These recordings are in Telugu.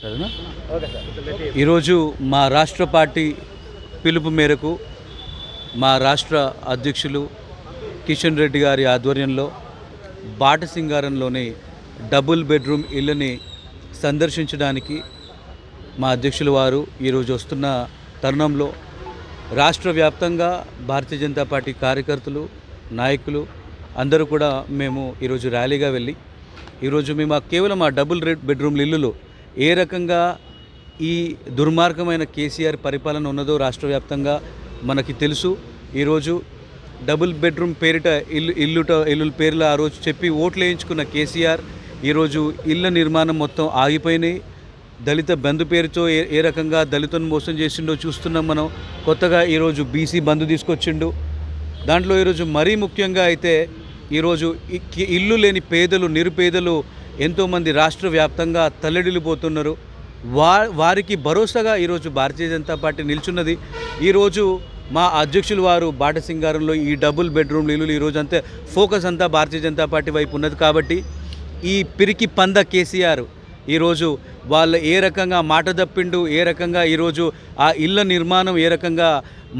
సరేనా? ఈరోజు మా రాష్ట్ర పార్టీ పిలుపు మేరకు మా రాష్ట్ర అధ్యక్షులు కిషన్ రెడ్డి గారి ఆధ్వర్యంలో బాటసింగారంలోని డబుల్ బెడ్రూమ్ ఇళ్ళని సందర్శించడానికి మా అధ్యక్షులు వారు ఈరోజు వస్తున్న తరుణంలో రాష్ట్ర వ్యాప్తంగా భారతీయ జనతా పార్టీ కార్యకర్తలు నాయకులు అందరూ కూడా మేము ఈరోజు ర్యాలీగా వెళ్ళి ఈరోజు మేము కేవలం ఆ డబుల్ రెడ్ బెడ్రూమ్ల ఇల్లులు ఏ రకంగా ఈ దుర్మార్గమైన కేసీఆర్ పరిపాలన ఉన్నదో రాష్ట్ర వ్యాప్తంగా మనకి తెలుసు. ఈరోజు డబుల్ బెడ్రూమ్ పేరిట ఇల్లు ఇల్లుట ఇల్లుల పేర్లు ఆ రోజు చెప్పి ఓట్లు వేయించుకున్న కేసీఆర్ ఈరోజు ఇళ్ళ నిర్మాణం మొత్తం ఆగిపోయినాయి. దళిత బంధు పేరుతో ఏ ఏ రకంగా దళితులను మోసం చేసిండో చూస్తున్నాం మనం. కొత్తగా ఈరోజు బీసీ బంధు తీసుకొచ్చిండు. దాంట్లో ఈరోజు మరీ ముఖ్యంగా అయితే ఈరోజు ఇల్లు లేని పేదలు నిరుపేదలు ఎంతోమంది రాష్ట్ర వ్యాప్తంగా తల్లడిల్లిపోతున్నారు. వా వారికి భరోసాగా ఈరోజు భారతీయ జనతా పార్టీ నిల్చున్నది. ఈరోజు మా అధ్యక్షులు వారు బాటసింగారంలో ఈ డబుల్ బెడ్రూమ్ ఇల్లులు ఈరోజు అంతే ఫోకస్ అంతా భారతీయ జనతా పార్టీ వైపు ఉన్నది కాబట్టి ఈ పిరికి పంద కేసీఆర్ ఈరోజు వాళ్ళు ఏ రకంగా మాట తప్పిండు ఏ రకంగా ఈరోజు ఆ ఇళ్ళ నిర్మాణం ఏ రకంగా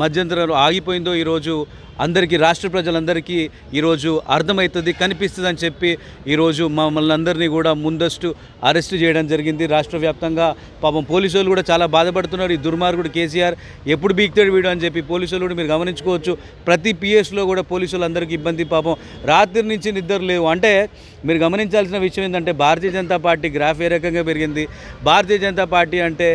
మధ్యంతరంలో ఆగిపోయిందో ఈరోజు అందరికీ రాష్ట్ర ప్రజలందరికీ ఈరోజు అర్థమవుతుంది కనిపిస్తుంది అని చెప్పి ఈరోజు మమ్మల్ని అందరినీ కూడా ముందస్తు అరెస్ట్ చేయడం జరిగింది. రాష్ట్ర వ్యాప్తంగా పాపం పోలీసు వాళ్ళు కూడా చాలా బాధపడుతున్నారు. ఈ దుర్మార్గుడు కేసీఆర్ ఎప్పుడు బీక్తాడు వీడు అని చెప్పి పోలీసు వాళ్ళు కూడా మీరు గమనించుకోవచ్చు. ప్రతి పిఎస్లో కూడా పోలీసు వాళ్ళందరికీ ఇబ్బంది పాపం. రాత్రి నుంచి నిద్ర లేవు. అంటే మీరు గమనించాల్సిన విషయం ఏంటంటే భారతీయ జనతా పార్టీ గ్రాఫ్ ఏ రకంగా పెరిగింది? భారతీయ జనతా పార్టీ అంటే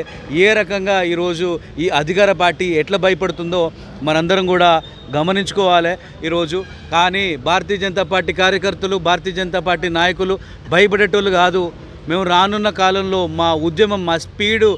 ఏ రకంగా ఈరోజు ఈ అధికార పార్టీ ఎట్లా భయపడుతుందో మనందరం కూడా గమనించుకోవాలి ఈరోజు. కానీ భారతీయ జనతా పార్టీ కార్యకర్తలు భారతీయ జనతా పార్టీ నాయకులు భయపడేటోళ్ళు కాదు. మేము రానున్న కాలంలో మా ఉద్యమం మా స్పీడు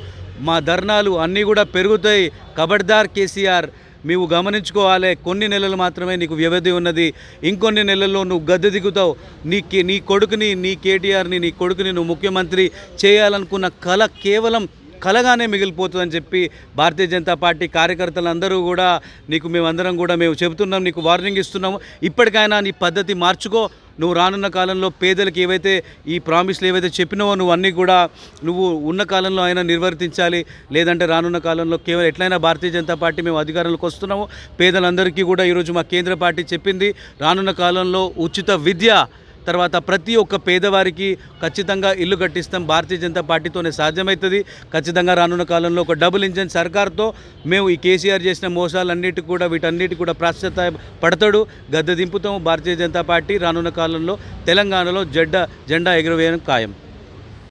మా ధర్నాలు అన్నీ కూడా పెరుగుతాయి. కబడ్దార్ కేసీఆర్ నీవు గమనించుకోవాలి. కొన్ని నెలలు మాత్రమే నీకు వ్యవధి ఉన్నది. ఇంకొన్ని నెలల్లో నువ్వు గద్దె దిగుతావు. నీ కే- నీ కొడుకుని నీ కేటీఆర్ని నీ కొడుకుని నువ్వు ముఖ్యమంత్రి చేయాలనుకున్న కళ కేవలం కలగానే మిగిలిపోతుందని చెప్పి భారతీయ జనతా పార్టీ కార్యకర్తలందరూ కూడా నీకు మేమందరం కూడా మేము చెబుతున్నాం నీకు వార్నింగ్ ఇస్తున్నాము. ఇప్పటికైనా నీ పద్ధతి మార్చుకో. నువ్వు రానున్న కాలంలో పేదలకు ఏవైతే ఈ ప్రామిస్లు ఏవైతే చెప్పినావో నువ్వు అన్నీ కూడా నువ్వు ఉన్న కాలంలో అయినా నిర్వర్తించాలి. లేదంటే రానున్న కాలంలో కేవలం ఎట్లయినా భారతీయ జనతా పార్టీ మేము అధికారంలోకి వస్తున్నాము. పేదలందరికీ కూడా ఈరోజు మా కేంద్ర పార్టీ చెప్పింది రానున్న కాలంలో ఉచిత విద్య తర్వాత ప్రతి ఒక్క పేదవారికి ఖచ్చితంగా ఇల్లు కట్టిస్తాం. భారతీయ జనతా పార్టీతోనే సాధ్యమవుతుంది ఖచ్చితంగా రానున్న కాలంలో ఒక డబుల్ ఇంజన్ సర్కార్తో మేము ఈ కేసీఆర్ చేసిన మోసాలన్నిటి కూడా వీటన్నిటి కూడా ప్రాశ్చత పడతాడు. గద్దె దింపుతాము. భారతీయ జనతా పార్టీ రానున్న కాలంలో తెలంగాణలో జెడ్డ జెండా ఎగురవేయడం ఖాయం.